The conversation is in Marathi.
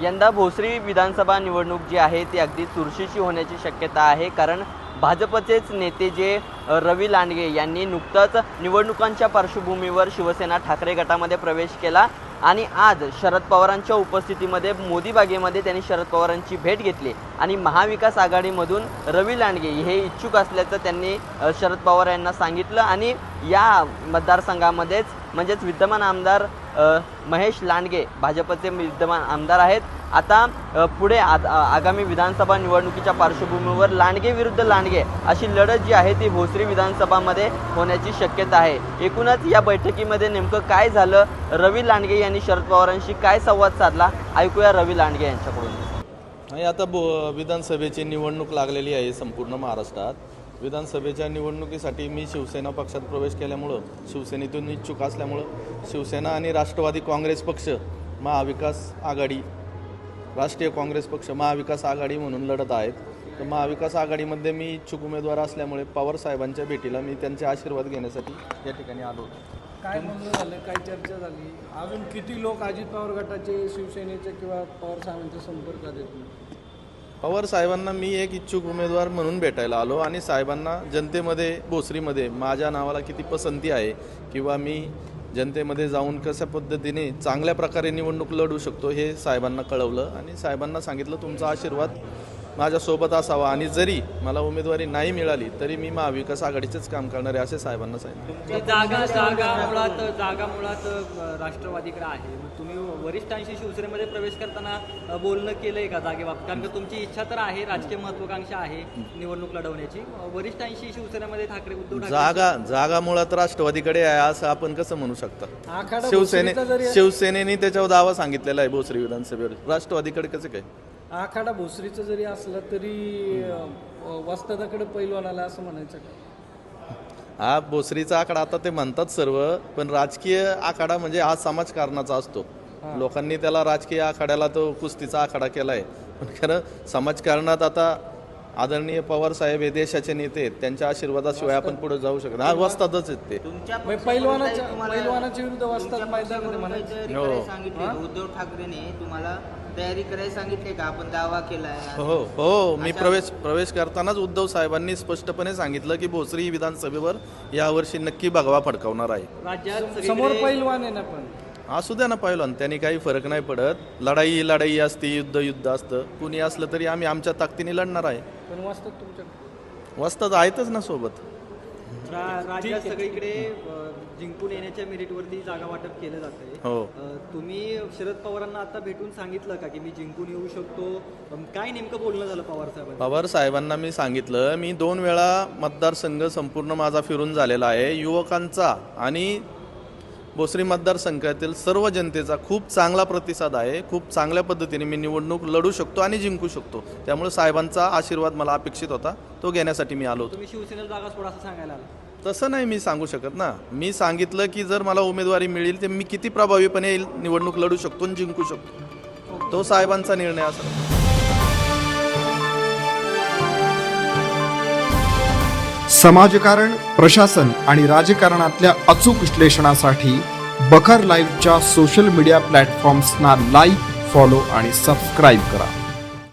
यंदा भोसरी विधानसभा निवडणूक जी आहे ती अगदी चुरशीची होण्याची शक्यता आहे. कारण भाजपचेच नेते जे रवी लांडगे यांनी नुकतंच निवडणुकांच्या पार्श्वभूमीवर शिवसेना ठाकरे गटामध्ये प्रवेश केला आणि आज शरद पवारांच्या उपस्थितीमध्ये मोदी बागेमध्ये त्यांनी शरद पवारांची भेट घेतली आणि महाविकास आघाडीमधून रवी लांडगे हे इच्छुक असल्याचं त्यांनी शरद पवार यांना सांगितलं आणि या मतदारसंघामध्येच म्हणजेच विद्यमान आमदार महेश लांडगे भाजपचे विद्यमान आमदार आहेत. आता पुढे आ- आगामी विधानसभा निवडणुकीच्या पार्श्वभूमीवर लांडगे विरुद्ध लांडगे अशी लढत जी आहे ती भोसरी विधानसभामध्ये होण्याची शक्यता आहे. एकूणच या बैठकीमध्ये नेमकं काय झालं? रवी लांडगे यांनी शरद पवारांशी काय संवाद साधला? ऐकूया रवी लांडगे यांच्याकडून. आता विधानसभेची निवडणूक लागलेली आहे संपूर्ण महाराष्ट्रात. विधानसभेच्या निवडणुकीसाठी मी शिवसेना पक्षात प्रवेश केल्यामुळं शिवसेनेतून इच्छुक असल्यामुळं शिवसेना आणि राष्ट्रवादी काँग्रेस पक्ष महाविकास आघाडी राष्ट्रीय काँग्रेस पक्ष महाविकास आघाडी म्हणून लढत आहेत. तर महाविकास आघाडीमध्ये मी इच्छुक उमेदवार असल्यामुळे पवार साहेबांच्या भेटीला मी त्यांचे आशीर्वाद घेण्यासाठी या ठिकाणी आलो काय म्हणणं झालं? काय चर्चा झाली? अजून किती लोक अजित पवार गटाचे शिवसेनेचे किंवा पवार साहेबांच्या संपर्कात येतील पवार साहेबांना मी एक इच्छुक उमेदवार म्हणून भेटायला आलो आणि साहेबांना जनतेमध्ये भोसरीमध्ये माझ्या नावाला किती पसंती आहे किंवा मी जनतेमध्ये जाऊन कशा पद्धतीने चांगल्या प्रकारे निवडणूक लढू शकतो हे साहेबांना कळवलं आणि साहेबांना सांगितलं तुमचा आशीर्वाद माझ्यासोबत असावा आणि जरी मला उमेदवारी नाही मिळाली तरी मी महाविकास आघाडीचेच काम करणार आहे असे साहेबांना सांगितलं जागा जागा मुळात जागा मुळात राष्ट्रवादीकडे आहे. तुम्ही वरिष्ठांशी शिवसेनेमध्ये प्रवेश करताना बोलणं केलंय का जागेबाबत? कारण का तुमची इच्छा तर आहे राजकीय महत्वाकांक्षा आहे निवडणूक लढवण्याची. वरिष्ठांशी शिवसेनेमध्ये ठाकरे उद्धव जागा जागा मुळात राष्ट्रवादीकडे आहे असं आपण कसं म्हणू शकता? शिवसेने शिवसेनेने त्याच्यावर दावा सांगितलेला आहे भोसरी विधानसभेवर. राष्ट्रवादीकडे कसं काय? आखाडा भोसरीचं जरी असलं तरी वस्तादाकडे पैलवान आला असं म्हणायचं का? हा भोसरीचा आकडा आता ते म्हणतात सर्व पण राजकीय आखाडा म्हणजे हा समाजकारणाचा असतो. लोकांनी त्याला राजकीय आखाड्याला तो कुस्तीचा आखाडा केलाय. पण खरं समाजकारणात आता आदरणीय पवार साहेब हे देशाचे नेते आहेत त्यांच्या आशीर्वादाशिवाय आपण पुढे जाऊ शकत हा वस्तातच आहेत ते. पैलवानाच्या पैलवानाच्या विरुद्ध वस्ताद मैदानामध्ये म्हणायचं. हो. सांगितले उद्धव ठाकरेने तुम्हाला तयारी करायला सांगितले का? आपण दावा केलाय. हो हो मी प्रवेश प्रवेश करतानाच उद्धव साहेबांनी स्पष्टपणे सांगितलं की भोसरी विधानसभेवर यावर्षी नक्की भगवा फडकावणार आहे. राज्यात समोर पैलवान आहे ना पण. असू द्या ना पहिलवान त्यांनी काही फरक नाही पडत. लढाई ही लढाई असते युद्ध युद्ध असतं. कुणी असलं तरी आम्ही आमच्या ताकदीने लढणार आहे. पण तुमच्या वस्तात आहेतच ना सोबत. रा- राज्यात सगळीकडे अ, जिंकून येण्याच्या मेरिटवरती जागा वाटप केलं जातंय. हो. अ, तुम्ही शरद पवारांना आता भेटून सांगितलं का की मी जिंकून येऊ शकतो? काय नेमकं बोलणं झालं पवार साहेबांचं? पवार साहेबांना मी सांगितलं मी दोन वेळा मतदारसंघ संपूर्ण माझा फिरून झालेला आहे. युवकांचा आणि भोसरी मतदारसंघातील सर्व जनतेचा खूप चांगला प्रतिसाद आहे. खूप चांगल्या पद्धतीने मी निवडणूक लढू शकतो आणि जिंकू शकतो. त्यामुळे साहेबांचा आशीर्वाद मला अपेक्षित होता. तो घेण्यासाठी मी आलो होतो. तुम्ही शिवसेनेला जागा सोडा असं सांगायला आलं. तसं नाही मी सांगू शकत ना. मी सांगितलं की जर मला उमेदवारी मिळेल तर मी किती प्रभावीपणे निवडणूक लढू शकतो आणि जिंकू शकतो. तो साहेबांचा निर्णय असा. समाजकारण प्रशासन आणि राजकारणातल्या अचूक विश्लेषणासाठी बखर लाईव्हच्या सोशल मीडिया प्लॅटफॉर्म्सना लाईक फॉलो आणि सबस्क्राईब करा.